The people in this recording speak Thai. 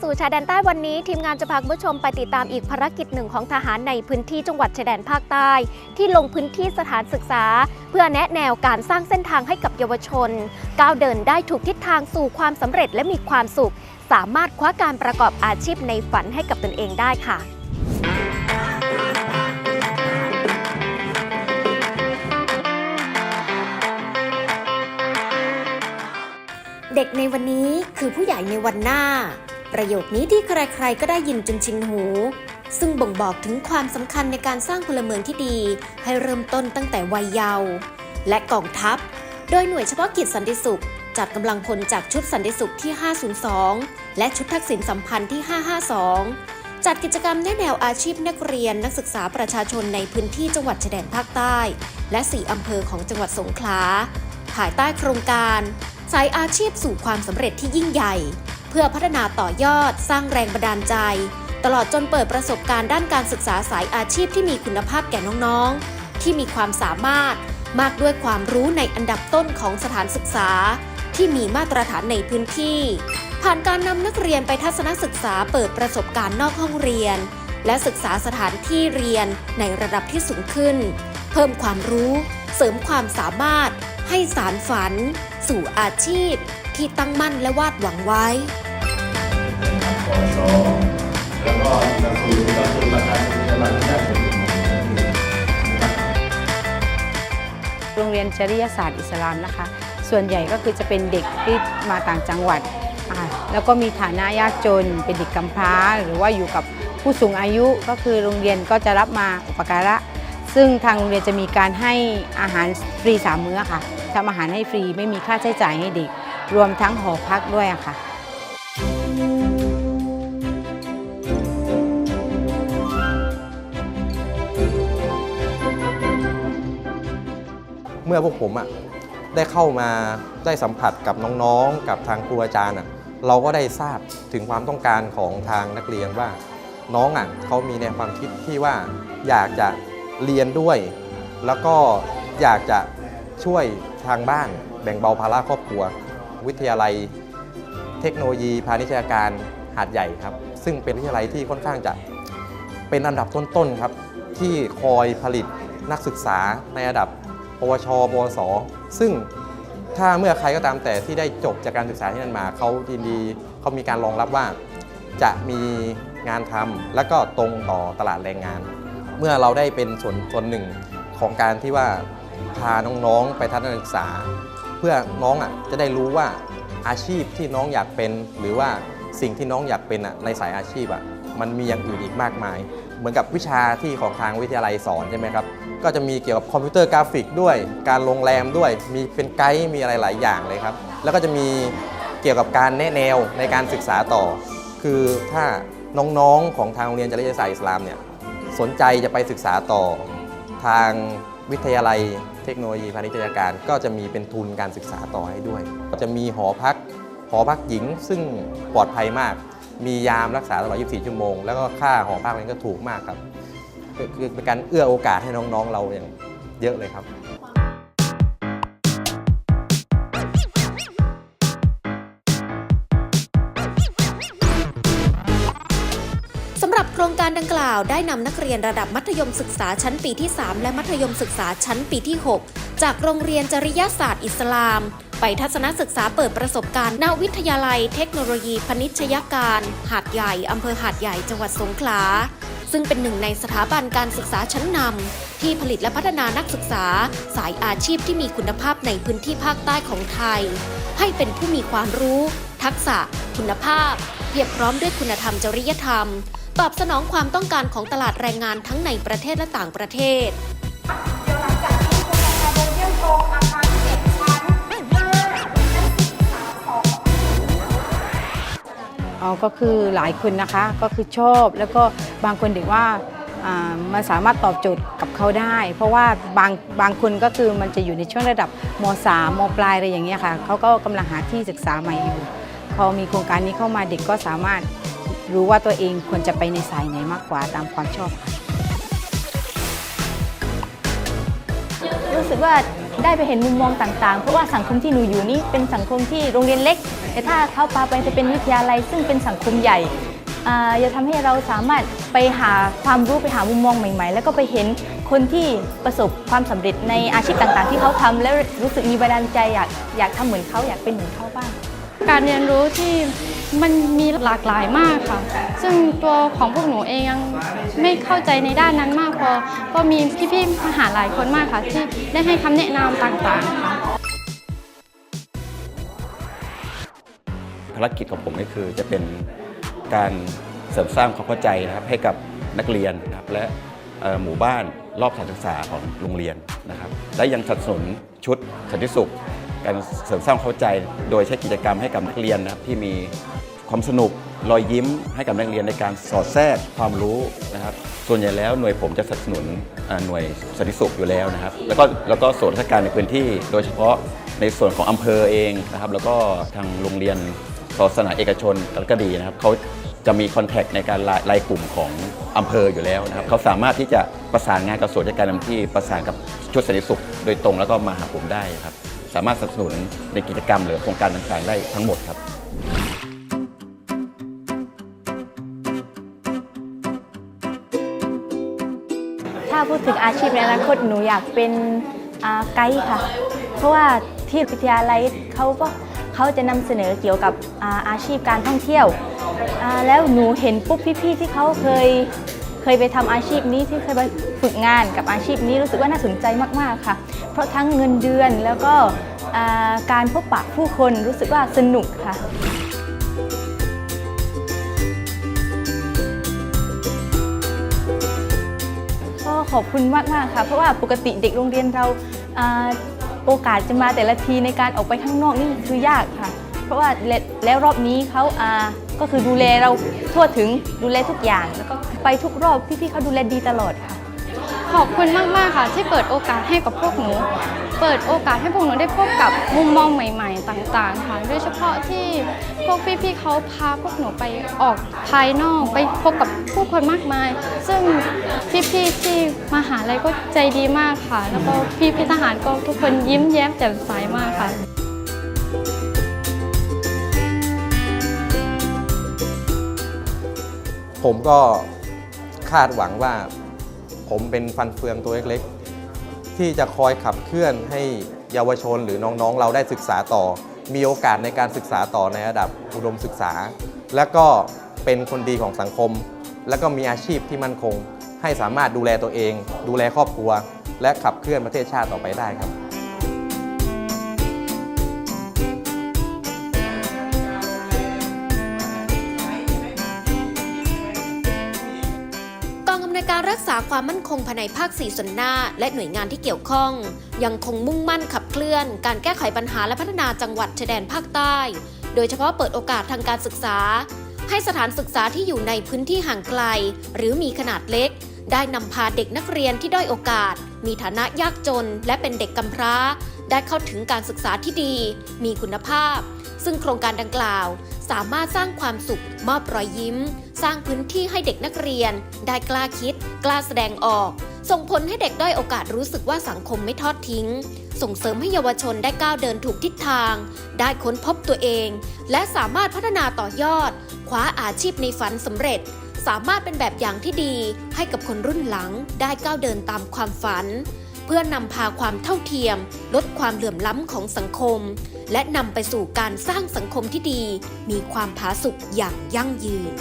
สู่ชายแดนใต้วันนี้ ทีมงานจะพาคุณผู้ชมไปติดตามอีกภารกิจหนึ่งของทหารในพื้นที่จังหวัดชายแดนภาคใต้ ที่ลงพื้นที่สถานศึกษา เพื่อแนะแนวการสร้างเส้นทางให้กับเยาวชน ก้าวเดินได้ถูกทิศทางสู่ความสำเร็จและมีความสุข สามารถคว้าการประกอบอาชีพในฝันให้กับตนเองได้ค่ะเด็กในวันนี้คือผู้ใหญ่ในวันหน้า ประโยคนี้ที่ใครๆก็ได้ยินจนชินหู ซึ่งบ่งบอกถึงความสำคัญในการสร้างพลเมืองที่ดี ให้เริ่มต้นตั้งแต่วัยเยาว์และกองทัพ โดยหน่วยเฉพาะกิจสันติสุข จัดกำลังพลจากชุดสันติสุขที่ 502 และชุดทักษิณสัมพันธ์ที่ 552 จัดกิจกรรมแนแนวอาชีพนักเรียนนักศึกษาประชาชนในพื้นที่จังหวัดชายแดนภาคใต้ และ 4 อำเภอของจังหวัดสงขลาภายใต้โครงการ สายอาชีพสู่ความสำเร็จที่ยิ่งใหญ่ เพื่อพัฒนาต่อยอดสร้างแรงบันดาลใจ ตลอดจนเปิดประสบการณ์ด้านการศึกษาสายอาชีพที่มีคุณภาพแก่น้องๆ ที่มีความสามารถมากด้วยความรู้ในอันดับต้นของสถานศึกษา ที่มีมาตรฐานในพื้นที่ ผ่านการนำนักเรียนไปทัศนศึกษาเปิดประสบการณ์นอกห้องเรียน และศึกษาสถานที่เรียนในระดับที่สูงขึ้น เพิ่มความรู้ เสริมความสามารถ ให้สารฝัน สู่อาชีพ ที่ตั้งมั่นและวาดหวังไว้ แล้วก็หลักสูตรกสูตรหลักการปฏิบัติการเป็นโรงเรียนจริยศาสตร์อิสลามนะคะ ส่วนใหญ่ก็คือจะเป็นเด็กที่มาต่างจังหวัด แล้วก็มีฐานะยากจน เป็นเด็กกำพร้า หรือว่าอยู่กับผู้สูงอายุก็คือโรงเรียนก็จะรับมาอุปการะ ซึ่งทางโรงเรียนจะมีการให้อาหารฟรีสามมื้อค่ะทำอาหารให้ฟรีไม่มีค่าใช้จ่ายให้เด็ก รวมทั้งหอพักด้วยค่ะ มื่อพวกผมอะได้เข้ามาได้สัมผัสกับน้องๆ กับทางครูอาจารย์อะเราก็ได้ทราบถึงความต้องการของทางนักเรียนว่า น้องอะเขามีแนวความคิดที่ว่าอยากจะเรียนด้วย แล้วก็อยากจะช่วยทางบ้านแบ่งเบาภาระครอบครัว วิทยาลัย เทคโนโลยีพาณิชยการหาดใหญ่ครับ ซึ่งเป็นวิทยาลัยที่ค่อนข้างจะเป็นอันดับต้นๆครับที่คอยผลิตนักศึกษาในระดับ วชปวส ซึ่งถ้าเมื่อใครก็ตามแต่ที่ได้จบจากการศึกษาที่นั่นมาเขายินดีเขามีการรองรับว่าจะมีงานทำและก็ตรงต่อตลาดแรงงาน เมื่อเราได้เป็นส่วนส่วนหนึ่งของการที่ว่าพาน้องๆไปทัศนศึกษา เพื่อน้องอะจะได้รู้ว่าอาชีพที่น้องอยากเป็น หรือว่าสิ่งที่น้องอยากเป็นอะในสายอาชีพอะ มันมีอย่างอื่นอีกมากมาย เหมือนกับวิชาที่ของทางวิทยาลัยสอนใช่ไหมครับ ก็จะมีเกี่ยวกับคอมพิวเตอร์กราฟิกด้วย การโรงแรมด้วย มีเป็นไกด์ มีอะไรหลายอย่างเลยครับ แล้วก็จะมีเกี่ยวกับการแนะแนวในการศึกษาต่อ คือถ้าน้องๆของทางโรงเรียนจริยศาสตร์อิสลามเนี่ยสนใจจะไปศึกษาต่อ ทางวิทยาลัยเทคโนโลยีพาณิชยการก็จะมีเป็นทุนการศึกษาต่อให้ด้วย จะมีหอพักหอพักหญิงซึ่งปลอดภัยมาก มียามรักษาตลอด 24 ชั่วโมง แล้วก็ค่าหอพักนั้นก็ถูกมากครับ คือเป็นการเอื้อโอกาสให้น้องๆเราอย่างเยอะเลยครับ สำหรับโครงการดังกล่าวได้นำนักเรียนระดับมัธยมศึกษาชั้นปีที่ 3 และมัธยมศึกษาชั้นปีที่ 6 จากโรงเรียนจริยศาสตร์อิสลาม ไปทัศนศึกษาเปิดประสบการณ์ณวิทยาลัยเทคโนโลยีพนิชยการ หาดใหญ่อำเภอหาดใหญ่จังหวัดสงขลา ซึ่งเป็นหนึ่งในสถาบันการศึกษาชั้นนำที่ผลิตและพัฒนานักศึกษา สายอาชีพที่มีคุณภาพในพื้นที่ภาคใต้ของไทย ให้เป็นผู้มีความรู้ ทักษะ คุณภาพ เพียบพร้อมด้วยคุณธรรมจริยธรรม ตอบสนองความต้องการของตลาดแรงงานทั้งในประเทศและต่างประเทศ ก็คือหลายคนนะคะก็คือชอบแล้วก็บางคนเด็กว่ามันสามารถตอบโจทย์กับเขาได้ เพราะว่าบางบางคนก็คือมันจะอยู่ในช่วงระดับม .3 มปลายอะไรอย่างเงี้ยค่ะเขาก็กำลังหาที่ศึกษาใหม่อยู่พอมีโครงการนี้เข้ามาเด็กก็สามารถรู้ว่าตัวเองควรจะไปในสายไหนมากกว่าตามความชอบค่ะรู้สึกว่า ได้ไปเห็นมุมมองต่างๆ เพราะว่าสังคมที่หนูอยู่นี่เป็นสังคมที่โรงเรียนเล็ก แต่ถ้าเข้าปาไปจะเป็นวิทยาลัยซึ่งเป็นสังคมใหญ่จะทำให้เราสามารถไปหาความรู้ไปหามุมมองใหม่ ๆ แล้วก็ไปเห็นคนที่ประสบความสำเร็จในอาชีพต่างๆ ที่เขาทำแล้วรู้สึกมีบันดาลใจอยากอยากทำเหมือนเขาอยากเป็นเหมือนเขาบ้าง การเรียนรู้ที่ มันมีหลากหลายมากค่ะ ซึ่งตัวของพวกหนูเองยังไม่เข้าใจในด้านนั้นมากพอ ก็มีพี่ๆมหาหลายคนมากค่ะ ที่ได้ให้คำแนะนำต่างๆค่ะ ภารกิจของผมก็คือจะเป็นการเสริมสร้างความเข้าใจนะครับให้กับนักเรียนนะครับและหมู่บ้านรอบสถานศึกษาของโรงเรียนนะครับ และยังสนับสนุนชุดสันติสุข การเสริมสร้างความเข้าใจ โดยใช้กิจกรรมให้กับนักเรียนนะครับที่มี ความสนุกรอยยิ้มให้กับนักเรียนในการสอดแทรกความรู้นะครับ ส่วนใหญ่แล้วหน่วยผมจะสนับสนุนหน่วยสันติสุขอยู่แล้วนะครับ แล้วก็แล้วก็ส่วนราชการในพื้นที่ โดยเฉพาะในส่วนของอำเภอเองนะครับ แล้วก็ทางโรงเรียนศาสนาเอกชนก็ดีนะครับเขาจะมีคอนแทคในการไลน์กลุ่มของอำเภออยู่แล้วนะครับเขาสามารถที่จะประสานงานกับส่วนราชการนำที่ประสานกับชุดสันติสุข โดยตรงแล้วก็มาหาผมได้ครับ สามารถสนับสนุนในกิจกรรมหรือโครงการต่างๆได้ทั้งหมดครับ พูดถึงอาชีพในอนาคตหนูอยากเป็นไกด์ค่ะ เพราะว่าที่วิทยาลัยเขาก็เขาจะนำเสนอเกี่ยวกับอาอาชีพการท่องเที่ยว แล้วหนูเห็นปุ๊บพี่ๆที่เขาเคยเคยไปทำอาชีพนี้ที่เคยไปฝึกงานกับอาชีพนี้รู้สึกว่าน่าสนใจมากๆค่ะ เพราะทั้งเงินเดือนแล้วก็การพบปะผู้คนรู้สึกว่าสนุกค่ะ ขอบคุณมากมากค่ะ เพราะว่าปกติเด็กโรงเรียนเราโอกาสจะมาแต่ละทีในการออกไปข้างนอกนี่คือยากค่ะ เพราะว่าแล,แล้วรอบนี้เขาอ่าก็คือดูแลเราทั่วถึงดูแลทุกอย่าง แล้วก็ไปทุกรอบพี่ๆเขาดูแลดีตลอดค่ะ ขอบคุณมาก ๆ ค่ะ ที่เปิดโอกาสให้กับพวกหนู เปิดโอกาสให้พวกหนูได้พบกับมุมมองใหม่ ๆ ต่างๆ ค่ะ โดยเฉพาะที่พวกพี่ๆเขาพาพวกหนูไปออกภายนอกไปพบกับผู้คนมากมาย ซึ่งพี่ๆที่มหาลัยก็ใจดีมากค่ะ แล้วก็พี่ๆทหารก็ทุกคนยิ้มแย้มแจ่มใสมากค่ะผมก็คาดหวังว่า ผมเป็นฟันเฟืองตัวเล็กๆ ที่จะคอยขับเคลื่อนให้เยาวชนหรือน้องๆ เราได้ศึกษาต่อ มีโอกาสในการศึกษาต่อในระดับอุดมศึกษา และก็เป็นคนดีของสังคม และก็มีอาชีพที่มั่นคง ให้สามารถดูแลตัวเอง ดูแลครอบครัว และขับเคลื่อนประเทศชาติต่อไปได้ครับาความมั่นคงภายในภาค 4 ส่วนหน้า และหน่วยงานที่เกี่ยวข้อง ยังคงมุ่งมั่นขับเคลื่อน การแก้ไขปัญหาและพัฒนาจังหวัดชายแดนภาคใต้ โดยเฉพาะเปิดโอกาสทางการศึกษา ให้สถานศึกษาที่อยู่ในพื้นที่ห่างไกล หรือมีขนาดเล็ก ได้นำพาเด็กนักเรียนที่ด้อยโอกาส มีฐานะยากจน และเป็นเด็กกำพร้า ได้เข้าถึงการศึกษาที่ดี มีคุณภาพ ซึ่งโครงการดังกล่าว สามารถสร้างความสุข มอบรอยยิ้ม สร้างพื้นที่ให้เด็กนักเรียน ได้กล้าคิด กล้าแสดงออก ส่งผลให้เด็กด้อยโอกาสรู้สึกว่าสังคมไม่ทอดทิ้ง ส่งเสริมให้เยาวชนได้ก้าวเดินถูกทิศทาง ได้ค้นพบตัวเอง และสามารถพัฒนาต่อยอดคว้าอาชีพในฝันสำเร็จ สามารถเป็นแบบอย่างที่ดี ให้กับคนรุ่นหลัง ได้ก้าวเดินตามความฝัน พื่อนำพาความเท่าเทียม ลดความเหลื่อมล้ำของสังคม และนำไปสู่การสร้างสังคมที่ดี มีความผาสุกอย่างยั่งยืน